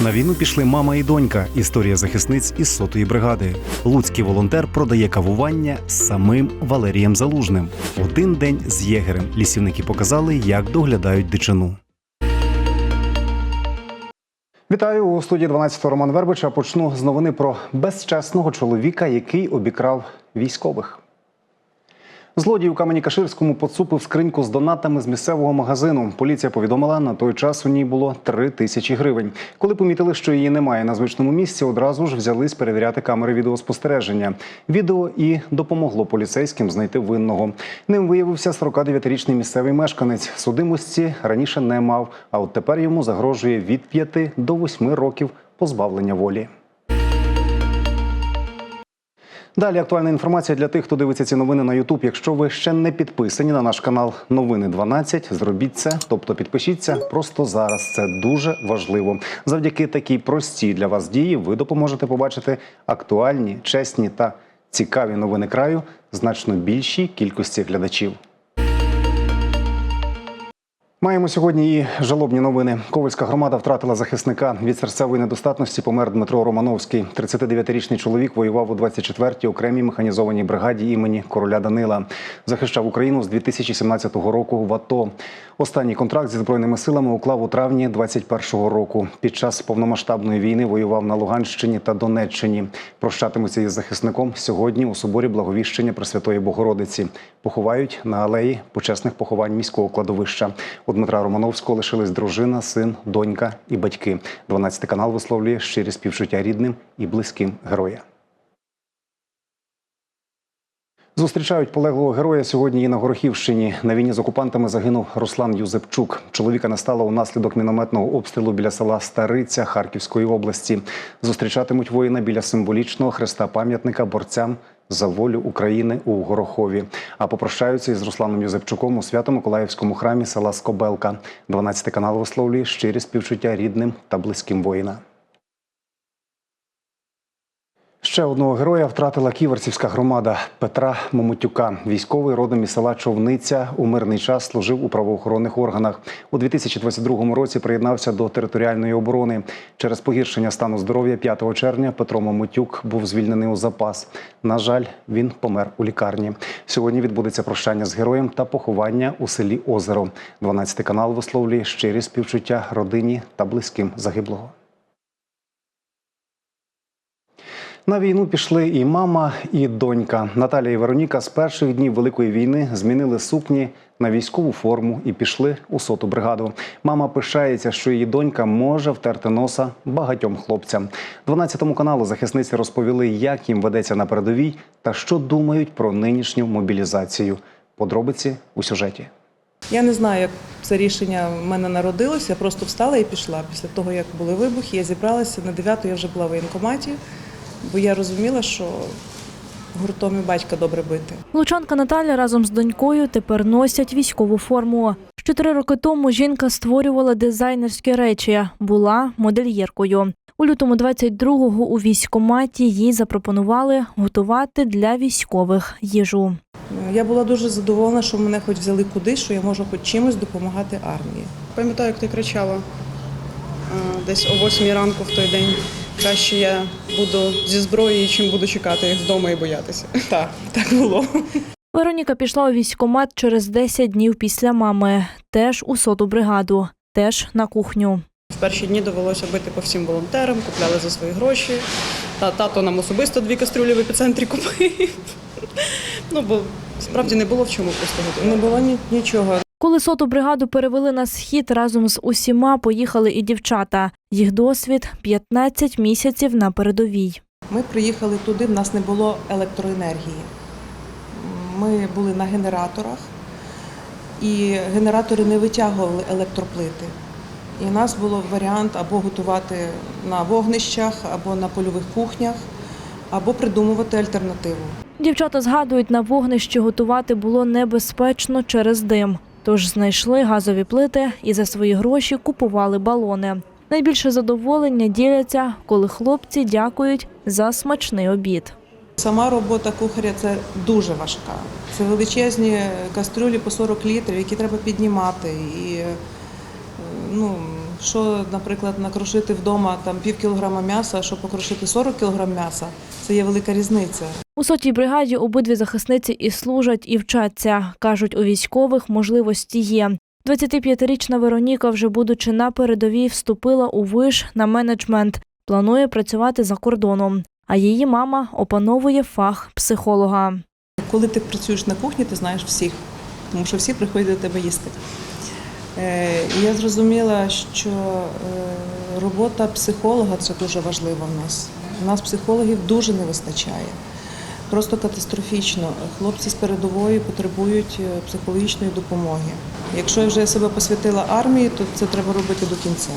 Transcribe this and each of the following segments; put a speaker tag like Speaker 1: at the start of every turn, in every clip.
Speaker 1: На війну пішли мама і донька. Історія захисниць із сотої бригади. Луцький волонтер продає кавування самим Валерієм Залужним. Один день з єгерем лісівники показали, як доглядають дичину. Вітаю у студії 12 Роман Вербича. Почну з новини про безчесного чоловіка, який обікрав військових. Злодій у Камені-Каширському поцупив скриньку з донатами з місцевого магазину. Поліція повідомила, на той час у ній було три тисячі гривень. Коли помітили, що її немає на звичному місці, одразу ж взялись перевіряти камери відеоспостереження. Відео і допомогло поліцейським знайти винного. Ним виявився 49-річний місцевий мешканець. Судимості раніше не мав, а от тепер йому загрожує від 5 до 8 років позбавлення волі. Далі актуальна інформація для тих, хто дивиться ці новини на Ютуб. Якщо ви ще не підписані на наш канал Новини 12, зробіть це, тобто підпишіться просто зараз. Це дуже важливо. Завдяки такій простій для вас дії ви допоможете побачити актуальні, чесні та цікаві новини краю значно більшій кількості глядачів. Маємо сьогодні і жалобні новини. Ковальська громада втратила захисника від серцевої недостатності. Помер Дмитро Романовський. 39-річний чоловік воював у 24-й окремій механізованій бригаді імені короля Данила. Захищав Україну з 2017 року в АТО. Останній контракт зі збройними силами уклав у травні 21-го року. Під час повномасштабної війни воював на Луганщині та Донеччині. Прощатимуться із захисником сьогодні у соборі Благовіщення Пресвятої Богородиці. Поховають на алеї почесних поховань міського кладовища. У Дмитра Романовського лишились дружина, син, донька і батьки. 12 канал висловлює щирі співчуття рідним і близьким героя. Зустрічають полеглого героя сьогодні і на Горохівщині. На війні з окупантами загинув Руслан Юзепчук. Чоловіка не стало унаслідок мінометного обстрілу біля села Стариця Харківської області. Зустрічатимуть воїна біля символічного хреста пам'ятника борцям за волю України у Горохові. А попрощаються із Русланом Юзепчуком у Свято-Миколаївському храмі села Скобелка. 12 канал висловлює щирі співчуття рідним та близьким воїна. Ще одного героя втратила ківерцівська громада Петра Момотюка. Військовий родом із села Човниця у мирний час служив у правоохоронних органах. У 2022 році приєднався до територіальної оборони. Через погіршення стану здоров'я 5 червня Петро Момотюк був звільнений у запас. На жаль, він помер у лікарні. Сьогодні відбудеться прощання з героєм та поховання у селі Озеро. 12 канал висловлює щирі співчуття родині та близьким загиблого. На війну пішли і мама, і донька. Наталія і Вероніка з перших днів Великої війни змінили сукні на військову форму і пішли у соту бригаду. Мама пишається, що її донька може втерти носа багатьом хлопцям. 12 каналу захисниці розповіли, як їм ведеться на передовій та що думають про нинішню мобілізацію. Подробиці у сюжеті.
Speaker 2: Я не знаю, як це рішення в мене народилося. Я просто встала і пішла. Після того, як були вибухи, я зібралася на 9 я вже була в воєнкоматі, бо я розуміла, що гуртом і батька добре бити.
Speaker 3: Лучанка Наталя разом з донькою тепер носять військову форму. Чотири роки тому жінка створювала дизайнерські речі, була модельєркою. У лютому 22-го у військкоматі їй запропонували готувати для військових їжу.
Speaker 2: Я була дуже задоволена, що мене хоч взяли кудись, що я можу хоч чимось допомагати армії.
Speaker 4: Пам'ятаю, як ти кричала десь о 8 ранку в той день. Краще я буду зі зброєю, чим буду чекати їх вдома і боятися.
Speaker 2: Так, так було.
Speaker 3: Вероніка пішла у військкомат через 10 днів після мами, теж у соту бригаду, теж на кухню.
Speaker 4: В перші дні довелося бити по всім волонтерам, купляли за свої гроші. Та тато нам особисто дві кастрюлі в епіцентрі купив. Ну бо справді не було в чому просто готувати.
Speaker 2: Не було ні- нічого.
Speaker 3: Коли соту бригаду перевели на схід, разом з усіма поїхали і дівчата. Їх досвід 15 місяців на передовій.
Speaker 2: Ми приїхали туди, в нас не було електроенергії. Ми були на генераторах, і генератори не витягували електроплити. І у нас був варіант або готувати на вогнищах, або на польових кухнях, або придумувати альтернативу.
Speaker 3: Дівчата згадують, на вогнищі готувати було небезпечно через дим. Тож знайшли газові плити і за свої гроші купували балони. Найбільше задоволення діляться, коли хлопці дякують за смачний обід.
Speaker 2: Сама робота кухаря це дуже важка. Це величезні кастрюлі по 40 літрів, які треба піднімати. І е, ну, Що, наприклад, накрошити вдома там пів кілограма м'яса, що покрошити 40 кілограм м'яса, це є велика різниця.
Speaker 3: У сотій бригаді обидві захисниці і служать, і вчаться. Кажуть, у військових можливості є. 25-річна Вероніка, вже будучи на передовій, вступила у виш на менеджмент. Планує працювати за кордоном. А її мама опановує фах психолога.
Speaker 2: Коли ти працюєш на кухні, ти знаєш всіх, тому що всі приходять до тебе їсти. Е, я зрозуміла, що е, робота психолога це дуже важлива в нас. У нас психологів дуже не вистачає. Просто катастрофічно. Хлопці з передової потребують е, психологічної допомоги. Якщо я вже себе посвятила армії, то це треба робити до кінця.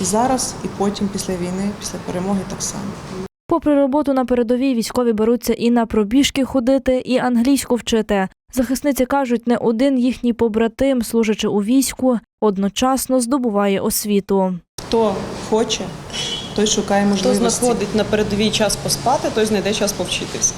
Speaker 2: І зараз, і потім, після війни, після перемоги так само.
Speaker 3: Попри роботу на передовій, військові беруться і на пробіжки ходити, і англійську вчити. Захисниці кажуть, не один їхній побратим, служачи у війську, одночасно здобуває освіту.
Speaker 2: Хто хоче, той шукає
Speaker 4: Хто знаходить на передовій час поспати, той знайде час повчитись.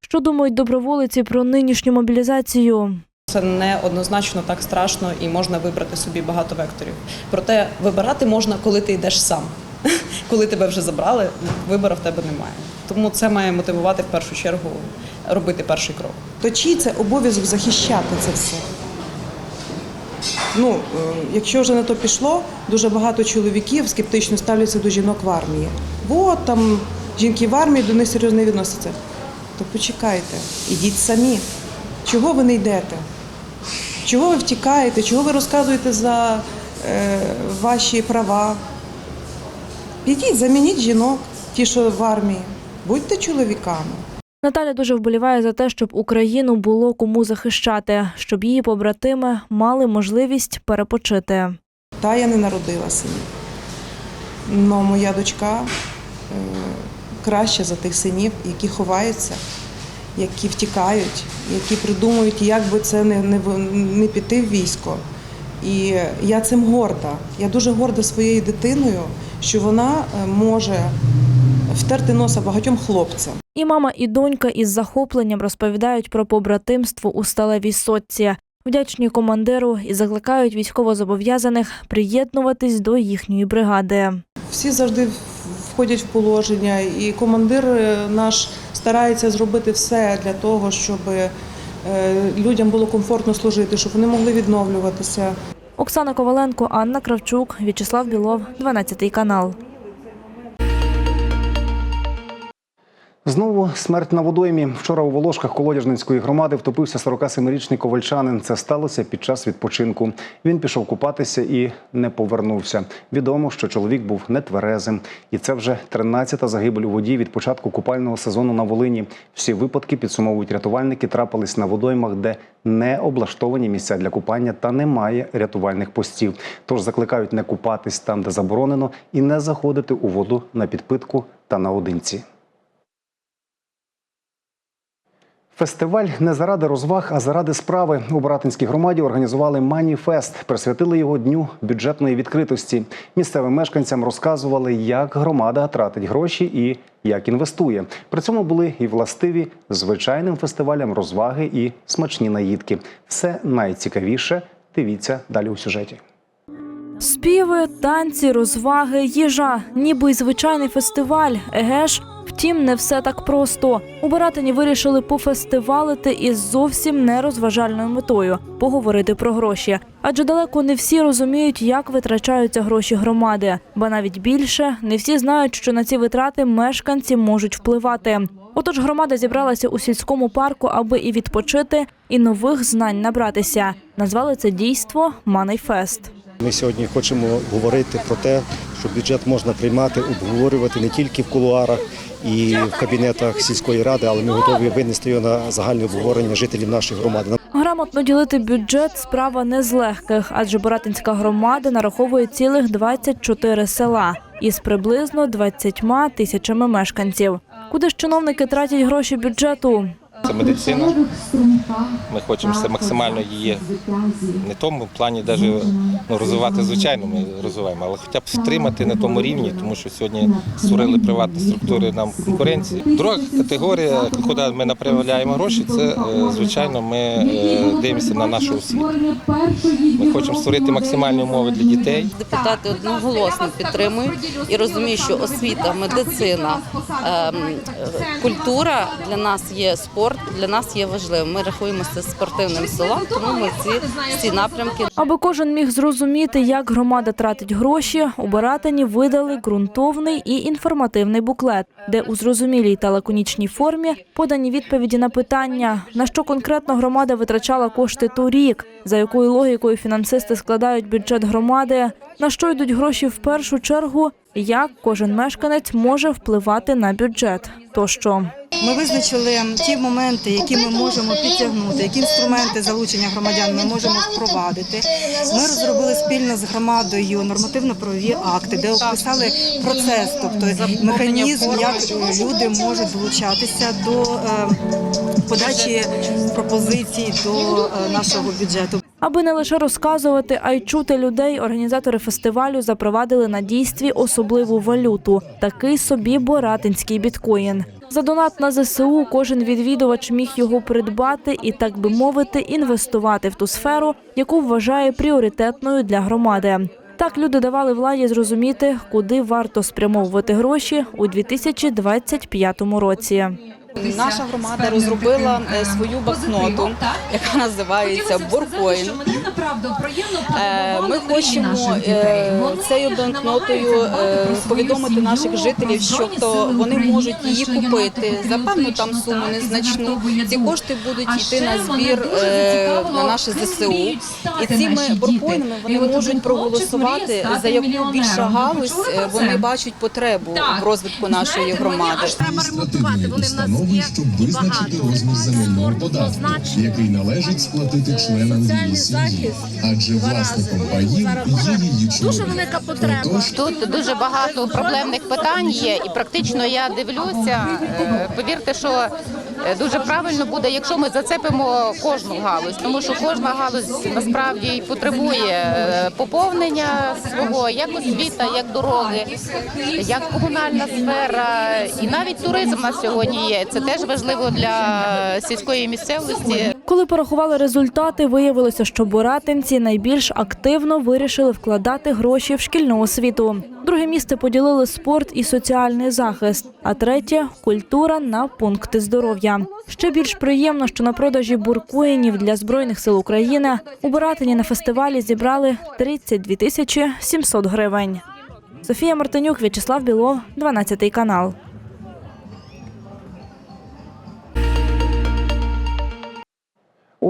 Speaker 3: Що думають доброволиці про нинішню мобілізацію?
Speaker 4: Це не однозначно так страшно і можна вибрати собі багато векторів. Проте вибирати можна, коли ти йдеш сам. Коли тебе вже забрали, вибору в тебе немає. Тому це має мотивувати в першу чергу робити перший крок.
Speaker 2: То чий це обов'язок захищати це все? Ну, е, якщо вже на то пішло, дуже багато чоловіків скептично ставляться до жінок в армії. От там жінки в армії до них серйозно відносяться. То почекайте, ідіть самі. Чого ви не йдете? Чого ви втікаєте? Чого ви розказуєте за е, ваші права? Підіть, замініть жінок, ті, що в армії. Будьте чоловіками.
Speaker 3: Наталя дуже вболіває за те, щоб Україну було кому захищати, щоб її побратими мали можливість перепочити.
Speaker 2: Та я не народила синів. Но моя дочка е, краща за тих синів, які ховаються, які втікають, які придумують, як би це не, не, не піти в військо. І я цим горда. Я дуже горда своєю дитиною, що вона е, може втерти носа багатьом хлопцям.
Speaker 3: І мама, і донька із захопленням розповідають про побратимство у сталевій сотці. Вдячні командиру і закликають військовозобов'язаних приєднуватись до їхньої бригади.
Speaker 2: Всі завжди входять в положення, і командир е, наш старається зробити все для того, щоб е, людям було комфортно служити, щоб вони могли відновлюватися.
Speaker 3: Оксана Коваленко, Анна Кравчук, В'ячеслав Білов, 12 канал.
Speaker 1: Знову смерть на водоймі. Вчора у Волошках Колодяжницької громади втопився 47-ричний ковальчанин. Це сталося під час відпочинку. Він пішов купатися і не повернувся. Відомо, що чоловік був нетверезим. І це вже 13-та загибель у воді від початку купального сезону на Волині. Всі випадки підсумовують рятувальники, трапились на водоймах, де не облаштовані місця для купання та немає рятувальних постів. Тож закликають не купатись там, де заборонено, і не заходити у воду на підпитку та наодинці. Фестиваль не заради розваг, а заради справи у Братинській громаді організували маніфест, присвятили його дню бюджетної відкритості. Місцевим мешканцям розказували, як громада тратить гроші і як інвестує. При цьому були і властиві звичайним фестивалям розваги і смачні наїдки. Все найцікавіше дивіться далі у сюжеті.
Speaker 3: Співи, танці, розваги, їжа, ніби й звичайний фестиваль. Еге ж, втім, не все так просто. У Баратині вирішили пофестивалити із зовсім нерозважальною метою поговорити про гроші. Адже далеко не всі розуміють, як витрачаються гроші громади, ба навіть більше не всі знають, що на ці витрати мешканці можуть впливати. Отож, громада зібралася у сільському парку, аби і відпочити, і нових знань набратися. Назвали це дійство Манайфест.
Speaker 5: Ми сьогодні хочемо говорити про те, що бюджет можна приймати, обговорювати не тільки в кулуарах і в кабінетах сільської ради, але ми готові винести його на загальне обговорення жителів нашої громади.
Speaker 3: Грамотно ділити бюджет справа не з легких, адже Боратинська громада нараховує цілих 24 села із приблизно 20 тисячами мешканців. Куди ж чиновники тратять гроші бюджету?
Speaker 6: Це медицина. Ми хочемо все максимально її не тому плані, навіть ну, розвивати звичайно, ми розвиваємо, але хоча б втримати на тому рівні, тому що сьогодні створили приватні структури нам конкуренції. Друга категорія, куди ми направляємо гроші, це е, звичайно ми е, дивимося на нашу освіту. Ми хочемо створити максимальні умови для дітей.
Speaker 7: Депутати одноголосно підтримують і розуміють, що освіта, медицина, ем, е, культура для нас є спорт, для нас є важливим. Ми рахуємося спортивним селом, тому ми ці, ці напрямки
Speaker 3: Аби кожен міг зрозуміти, як громада тратить гроші, у Баратині видали ґрунтовний і інформативний буклет, де у зрозумілій та лаконічній формі подані відповіді на питання, на що конкретно громада витрачала кошти торік, за якою логікою фінансисти складають бюджет громади, на що йдуть гроші в першу чергу, як кожен мешканець може впливати на бюджет тощо.
Speaker 8: Ми визначили ті моменти, які ми можемо підтягнути, які інструменти залучення громадян ми можемо впровадити. Ми розробили спільно з громадою нормативно-правові акти, де описали процес, тобто механізм, як люди можуть долучатися до е, подачі пропозицій до е, нашого бюджету.
Speaker 3: Аби не лише розказувати, а й чути людей, організатори фестивалю запровадили на дійстві особливу валюту такий собі боратинський біткоін. За донат на ЗСУ кожен відвідувач міг його придбати і, так би мовити, інвестувати в ту сферу, яку вважає пріоритетною для громади. Так люди давали владі зрозуміти, куди варто спрямовувати гроші у 2025 році.
Speaker 7: Наша громада розробила е, свою банкноту, яка називається Боркоін. Е, Ми хочемо е, цією банкнотою е, повідомити наших жителів, що то вони можуть її купити за певну там суму незначну. Ці кошти будуть йти на збір е, на наше ЗСУ. І цими боркоїнами вони можуть проголосувати за яку більша галузь е, вони бачать потребу в розвитку нашої громади.
Speaker 9: адміністративної установи, щоб визначити розмір земельного податку, який належить сплатити членам її сім'ї, адже власником паїв є її чоловік. Отож,
Speaker 10: Тут дуже багато проблемних питань є, і практично я дивлюся. е, Повірте, що е, дуже правильно буде, якщо ми зацепимо кожну галузь, тому що кожна галузь насправді й потребує е, поповнення свого, як освіта, як дороги, як комунальна сфера, і навіть туризм на сьогодні є. Це теж важливо для сільської місцевості.
Speaker 3: Коли порахували результати, виявилося, що боратинці найбільш активно вирішили вкладати гроші в шкільну освіту. Друге місце поділили спорт і соціальний захист, а третє культура на пункти здоров'я. Ще більш приємно, що на продажі буркоїнів для збройних сил України у Боратині на фестивалі зібрали 32 тисячі 700 гривень. Софія Мартинюк, В'ячеслав Білов, 12 канал.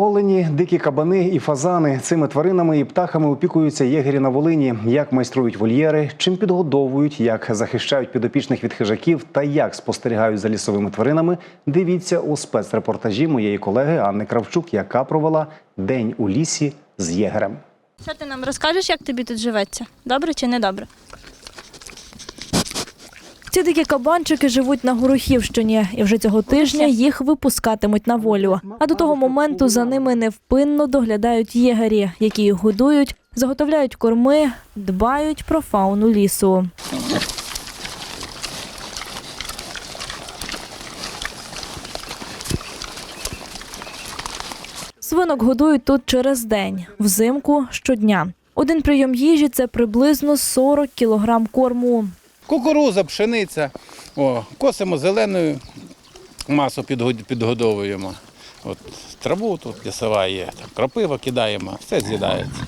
Speaker 1: Олені, дикі кабани і фазани цими тваринами і птахами опікуються єгері на Волині. Як майструють вольєри, чим підгодовують, як захищають підопічних від хижаків та як спостерігають за лісовими тваринами. Дивіться у спецрепортажі моєї колеги Анни Кравчук, яка провела день у лісі з єгерем.
Speaker 11: Що ти нам розкажеш, як тобі тут живеться? Добре чи не добре?
Speaker 3: Ці дикі кабанчики живуть на Горохівщині, і вже цього тижня їх випускатимуть на волю. А до того моменту за ними невпинно доглядають єгері, які їх годують, заготовляють корми, дбають про фауну лісу. Свинок годують тут через день, взимку щодня. Один прийом їжі це приблизно 40 кілограм корму.
Speaker 12: Кукуруза, пшениця. О, косимо зеленою масу підгодовуємо. От, траву тут лісова є, там, крапива кидаємо, все з'їдається.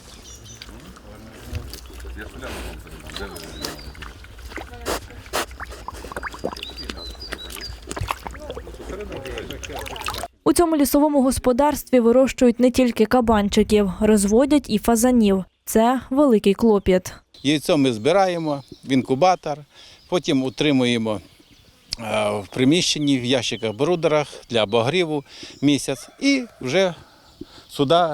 Speaker 3: У цьому лісовому господарстві вирощують не тільки кабанчиків, розводять і фазанів. Це великий клопіт.
Speaker 12: Яйцо ми збираємо в інкубатор, потім утримуємо е, в приміщенні, в ящиках брудерах для обогріву місяць і вже сюди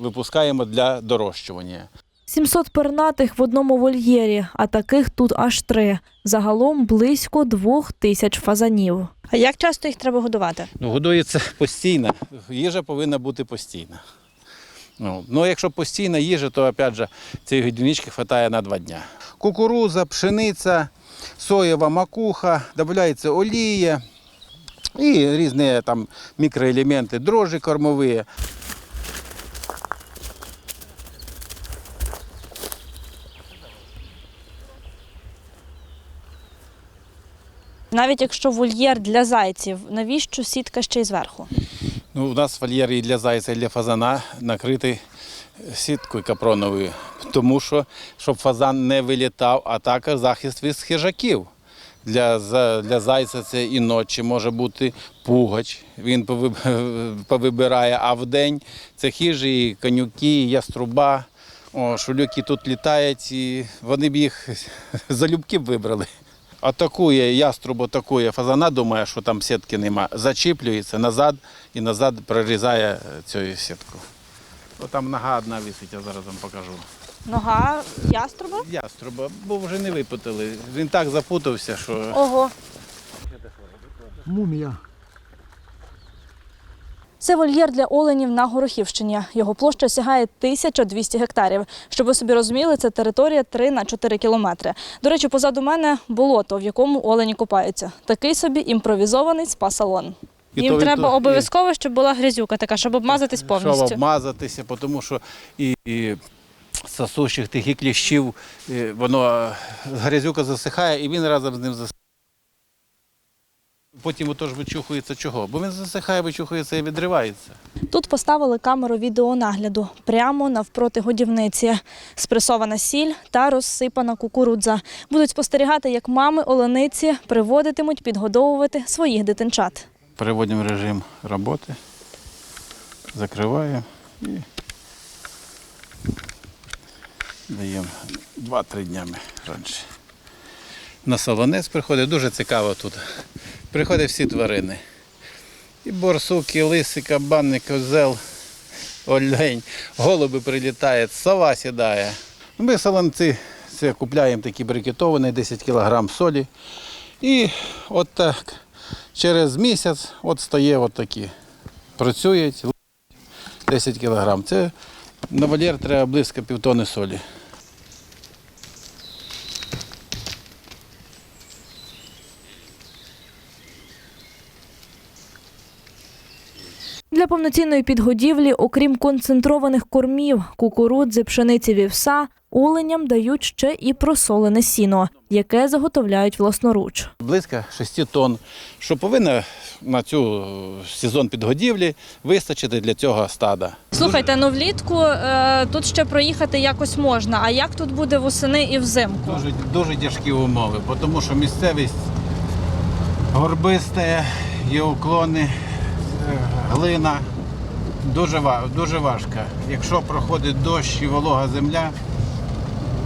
Speaker 12: випускаємо для дорощування.
Speaker 3: 700 пернатих в одному вольєрі, а таких тут аж три. Загалом близько двох тисяч фазанів.
Speaker 11: А як часто їх треба годувати?
Speaker 12: Ну, годується постійно. Їжа повинна бути постійна. Ну, ну якщо постійна їжа, то опять же цієї годівнички вистачає на два дня. Кукуруза, пшениця, соєва макуха, додається олія і різні там мікроелементи, дрожжі кормові.
Speaker 11: Навіть якщо вольєр для зайців, навіщо сітка ще й зверху?
Speaker 12: Ну, у нас вольєр і для зайця, і для фазана накритий сіткою капроновою, тому що щоб фазан не вилітав, а також захист від хижаків. Для, для зайця це і ночі може бути пугач, він повибирає, а вдень це хижі, і конюки, і яструба. О, шулюки тут літають, і вони б їх залюбки вибрали. Атакує яструб, атакує фазана, думає, що там сітки нема, зачіплюється назад і назад прорізає цю сітку. О, там нога одна висить, я зараз вам покажу.
Speaker 11: Нога яструба?
Speaker 12: Яструба, бо вже не випутали. Він так запутався, що.
Speaker 11: Ого.
Speaker 13: Мумія.
Speaker 11: Це вольєр для оленів на Горохівщині. Його площа сягає 1200 гектарів. Щоб ви собі розуміли, це територія 3 на 4 кілометри. До речі, позаду мене болото, в якому олені купаються. Такий собі імпровізований спа-салон.
Speaker 12: І
Speaker 11: Їм
Speaker 12: то, і
Speaker 11: треба
Speaker 12: то, і-
Speaker 11: обов'язково, щоб була грязюка така, щоб обмазатись
Speaker 12: щоб
Speaker 11: повністю.
Speaker 12: обмазатися, тому що і, і сосущих тих і кліщів, і воно е, грязюка засихає, і він разом з ним засихає. Потім отож вичухується чого? Бо він засихає, вичухується і відривається.
Speaker 11: Тут поставили камеру відеонагляду прямо навпроти годівниці. Спресована сіль та розсипана кукурудза. Будуть спостерігати, як мами олениці приводитимуть підгодовувати своїх дитинчат.
Speaker 12: Переводимо режим роботи, закриваємо і даємо 2-3 днями раніше. На солонець приходить, дуже цікаво тут. Приходять всі тварини. І борсук, і лиси, кабан, козел, олень, голуби прилітають, сова сідає. Ми солонці це купляємо такі брикетовані, 10 кг солі. І от так через місяць от стає от. Працюють 10 кг. Це на вольєр треба близько півтони солі.
Speaker 3: Для повноцінної підгодівлі, окрім концентрованих кормів, кукурудзи, пшениці, вівса, оленям дають ще і просолене сіно, яке заготовляють власноруч.
Speaker 12: Близько 6 тонн, що повинно на цю сезон підгодівлі вистачити для цього стада.
Speaker 11: Слухайте, ну влітку е, тут ще проїхати якось можна. А як тут буде восени і взимку?
Speaker 12: Дуже, дуже тяжкі умови, бо тому що місцевість горбиста, є уклони, е, глина. Дуже, дуже важко. Якщо проходить дощ і волога земля,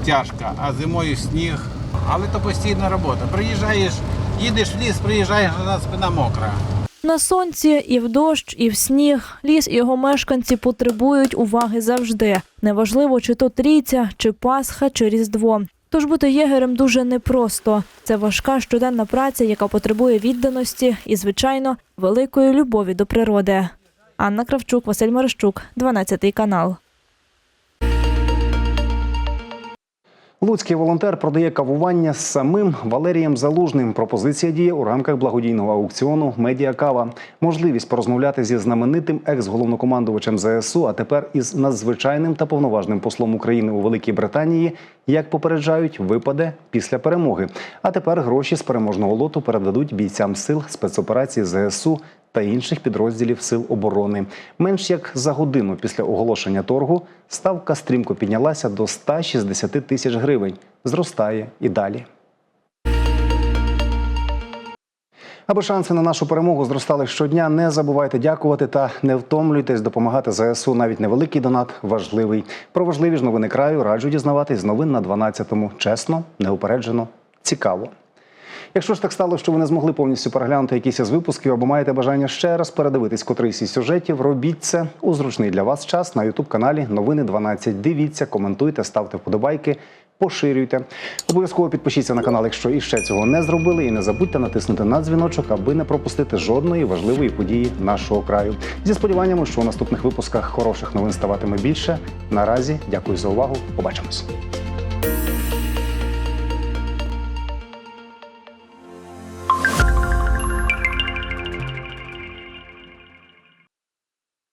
Speaker 12: тяжко, а зимою сніг. Але то постійна робота. Приїжджаєш, їдеш в ліс, приїжджаєш, а спина мокра.
Speaker 3: На сонці і в дощ, і в сніг ліс і його мешканці потребують уваги завжди. Неважливо, чи то трійця, чи Пасха, чи Різдво. Тож бути єгерем дуже непросто. Це важка щоденна праця, яка потребує відданості і, звичайно, великої любові до природи. Анна Кравчук, Василь Марищук, 12 канал.
Speaker 1: Луцький волонтер продає кавування з самим Валерієм Залужним. Пропозиція діє у рамках благодійного аукціону Медіа Кава. Можливість порозмовляти зі знаменитим екс-головнокомандувачем ЗСУ, а тепер із надзвичайним та повноважним послом України у Великій Британії, як попереджають, випаде після перемоги. А тепер гроші з переможного лоту передадуть бійцям сил спецоперації ЗСУ та інших підрозділів сил оборони. Менш як за годину після оголошення торгу ставка стрімко піднялася до 160 тисяч гривень. Зростає і далі. Аби шанси на нашу перемогу зростали щодня, не забувайте дякувати та не втомлюйтесь допомагати ЗСУ. Навіть невеликий донат важливий. Про важливі ж новини краю раджу дізнаватись з новин на 12-му. Чесно, неупереджено, цікаво. Якщо ж так стало, що ви не змогли повністю переглянути якісь із випусків або маєте бажання ще раз передивитись котрийсь із сюжетів, робіть це у зручний для вас час на Ютуб каналі Новини 12. Дивіться, коментуйте, ставте вподобайки. Поширюйте. Обов'язково підпишіться на канал, якщо іще цього не зробили, і не забудьте натиснути на дзвіночок, аби не пропустити жодної важливої події нашого краю. Зі сподіваннями, що у наступних випусках хороших новин ставатиме більше. Наразі дякую за увагу. Побачимось.